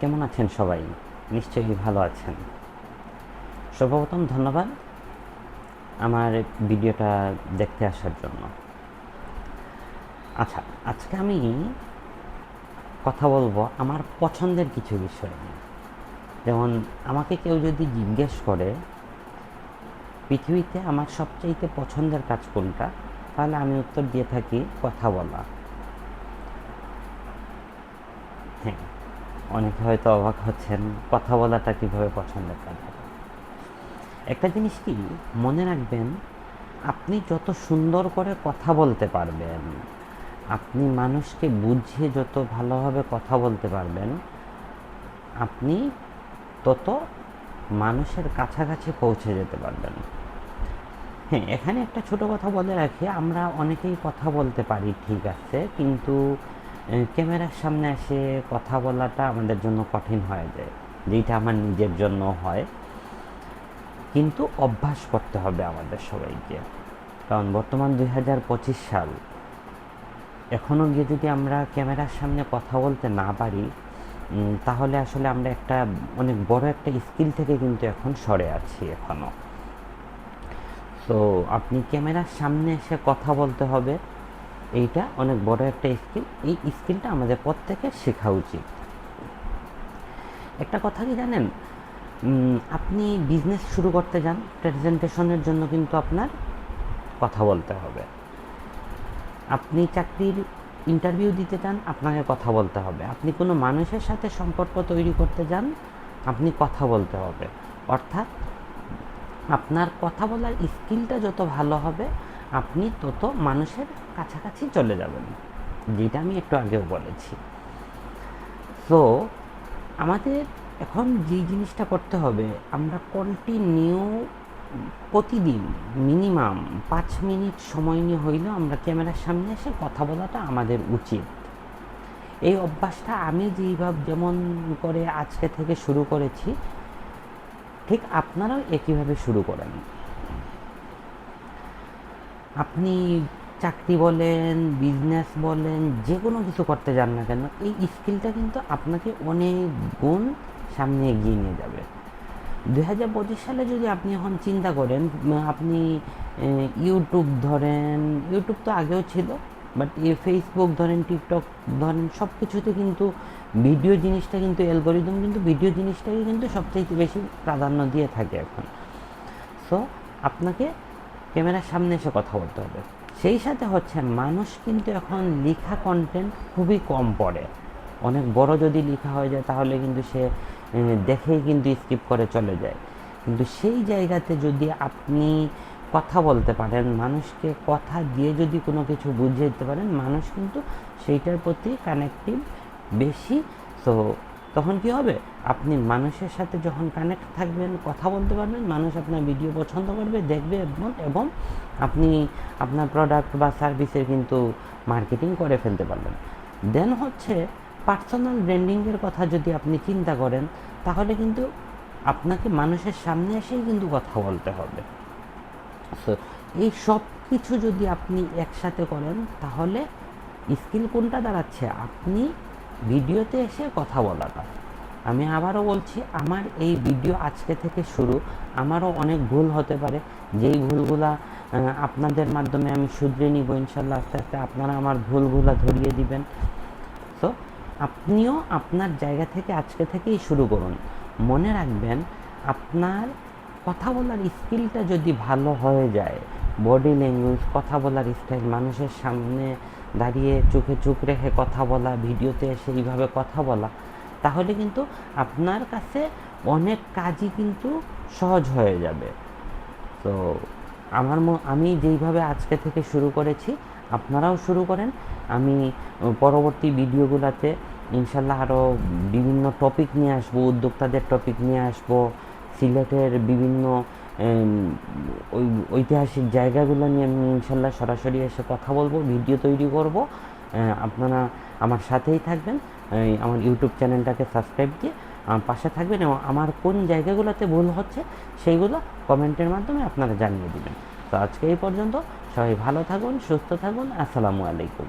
কেমন আছেন সবাই? নিশ্চয়ই ভালো আছেন। সর্বপ্রথম ধন্যবাদ আমার ভিডিওটা দেখতে আসার জন্য। আচ্ছা আজকে আমি কথা বলব আমার পছন্দের কিছু বিষয় নিয়ে। যেমন আমাকে কেউ যদি জিজ্ঞেস করে, পৃথিবীতে আমার সবচাইতে পছন্দের কাজ কোনটা? তাহলে আমি উত্তর দিয়ে থাকি, কথা বলা। হ্যাঁ অনেকে হয়তো অবাক হচ্ছেন কথা বলাটা কীভাবে পছন্দের কাজ একটা জিনিস কি, মনে রাখবেন, আপনি যত সুন্দর করে কথা বলতে পারবেন, আপনি মানুষকে বুঝিয়ে যত ভালোভাবে কথা বলতে পারবেন, আপনি তত মানুষের কাছাকাছি পৌঁছে যেতে পারবেন। হ্যাঁ এখানে একটা ছোট কথা বলে রাখি, আমরা অনেকেই কথা বলতে পারি, ঠিক আছে, কিন্তু ক্যামেরার সামনে এসে কথা বলাটা আমাদের জন্য কঠিন হয়ে যায়। যেটা আমার নিজের জন্য হয়। কিন্তু অভ্যাস করতে হবে আমাদের সবাইকে। কারণ বর্তমান দুই হাজার পঁচিশ সাল। এখনও গিয়ে যদি আমরা ক্যামেরার সামনে কথা বলতে না পারি তাহলে আসলে আমরা একটা অনেক বড় একটা স্কিল থেকে কিন্তু এখন সরে আছি এখনও তো আপনি ক্যামেরার সামনে এসে কথা বলতে হবে। এইটা অনেক বড় একটা স্কিল। এই স্কিলটা আমাদের প্রত্যেকের শেখা উচিত। একটা কথা কি জানেন? আপনি বিজনেস শুরু করতে যান প্রেজেন্টেশনের জন্য কিন্তু আপনার কথা বলতে হবে। আপনি চাকরির ইন্টারভিউ দিতে চান আপনাকে কথা বলতে হবে। আপনি কোনো মানুষের সাথে সম্পর্ক তৈরি করতে যান, আপনি কথা বলতে হবে। অর্থাৎ আপনার কথা বলার স্কিলটা যত ভালো হবে আপনি তত মানুষের কাছাকাছি চলে যাবেন, যেটা আমি একটু আগেও বলেছি। তো আমাদের এখন যে জিনিসটা করতে হবে, আমরা কন্টিনিউ প্রতিদিন মিনিমাম পাঁচ মিনিট সময় নিয়ে হইলেও আমরা ক্যামেরার সামনে এসে কথা বলাটা আমাদের উচিত। এই অভ্যাসটা আমি যেইভাবে যেমন করে আজকে থেকে শুরু করেছি, ঠিক আপনারাও একইভাবে শুরু করেন। আপনি চাকরি বলেন বিজনেস বলেন যে কোনো কিছু করতে যান না কেন, এই স্কিলটা কিন্তু আপনাকে অনেক গুণ সামনে এগিয়ে নিয়ে যাবে। দু হাজার পঁচিশ সালে যদি আপনি এখন চিন্তা করেন আপনি ইউটিউব ধরেন ইউটিউব তো আগেও ছিল বাট এ ফেসবুক ধরেন টিকটক ধরেন সব কিছুতে কিন্তু ভিডিও জিনিসটা কিন্তু অ্যালগোরিদম কিন্তু ভিডিও জিনিসটাকে কিন্তু সবচেয়ে বেশি প্রাধান্য দিয়ে থাকে এখন। সো আপনাকে ক্যামেরার সামনে এসে কথা বলতে হবে। সেই সাথে হচ্ছে মানুষ কিন্তু এখন লেখা কন্টেন্ট খুবই কম পড়ে। অনেক বড় যদি লেখা হয়ে যায়, তাহলে কিন্তু সে দেখেই কিন্তু স্কিপ করে চলে যায়। কিন্তু সেই জায়গাতে যদি আপনি কথা বলতে পারেন, মানুষকে কথা দিয়ে যদি কোনো কিছু বুঝিয়ে দিতে পারেন, মানুষ কিন্তু সেইটার প্রতি কানেক্টিভ বেশি। তো তখন কি হবে? আপনি মানুষের সাথে যখন কানেক্ট থাকবেন, কথা বলতে পারবেন, মানুষ আপনার ভিডিও পছন্দ করবে, দেখবে এবং আপনি আপনার প্রোডাক্ট বা সার্ভিসের কিন্তু মার্কেটিং করে ফেলতে পারবেন। দেন হচ্ছে পার্সোনাল ব্র্যান্ডিংয়ের কথা যদি আপনি চিন্তা করেন, তাহলে কিন্তু আপনাকে মানুষের সামনে এসেই কিন্তু কথা বলতে হবে। সো এই সব কিছু যদি আপনি একসাথে করেন, তাহলে স্কিল কোনটা দাঁড়াচ্ছে? আপনি ভিডিওতে এসে কথা বলাটা। আমি আবারও বলছি, আমার এই ভিডিও আজকে থেকে শুরু। আমারও অনেক ভুল হতে পারে। যেই ভুলগুলা আপনাদের মাধ্যমে আমি শুধরে নিব, ইনশাল্লাহ আস্তে আস্তে আপনারা আমার ভুলগুলা ধরিয়ে দিবেন। তো আপনিও আপনার জায়গা থেকে আজকে থেকেই শুরু করুন। মনে রাখবেন, আপনার কথা বলার স্কিলটা যদি ভালো হয়ে যায়, বডি ল্যাঙ্গুয়েজ, কথা বলার স্টাইল মানুষের সামনে দাঁড়িয়ে চোখে চোখ রেখে কথা বলা, ভিডিওতে এসে এইভাবে কথা বলা, তাহলে কিন্তু আপনার কাছে অনেক কাজই কিন্তু সহজ হয়ে যাবে। তো আমার আমি যেইভাবে আজকে থেকে শুরু করেছি, আপনারাও শুরু করেন। আমি পরবর্তী ভিডিওগুলোতে ইনশাল্লাহ আরও বিভিন্ন টপিক নিয়ে আসব, উদ্যোক্তাদের টপিক নিয়ে আসব, সিলেটের বিভিন্ন ওই, ঐতিহাসিক জায়গাগুলো নিয়ে আমি ইনশাল্লাহ সরাসরি এসে কথা বলব, ভিডিও তৈরি করব। আপনারা আমার সাথেই থাকবেন। আমার ইউটিউব চ্যানেলটাকে সাবস্ক্রাইব দিয়ে পাশে থাকবেন এবং আমার কোন জায়গাগুলোতে ভুল হচ্ছে সেইগুলো কমেন্টের মাধ্যমে আপনারা জানিয়ে দেবেন। তো আজকে এই পর্যন্ত সবাই ভালো থাকুন, সুস্থ থাকুন। আসসালামু আলাইকুম।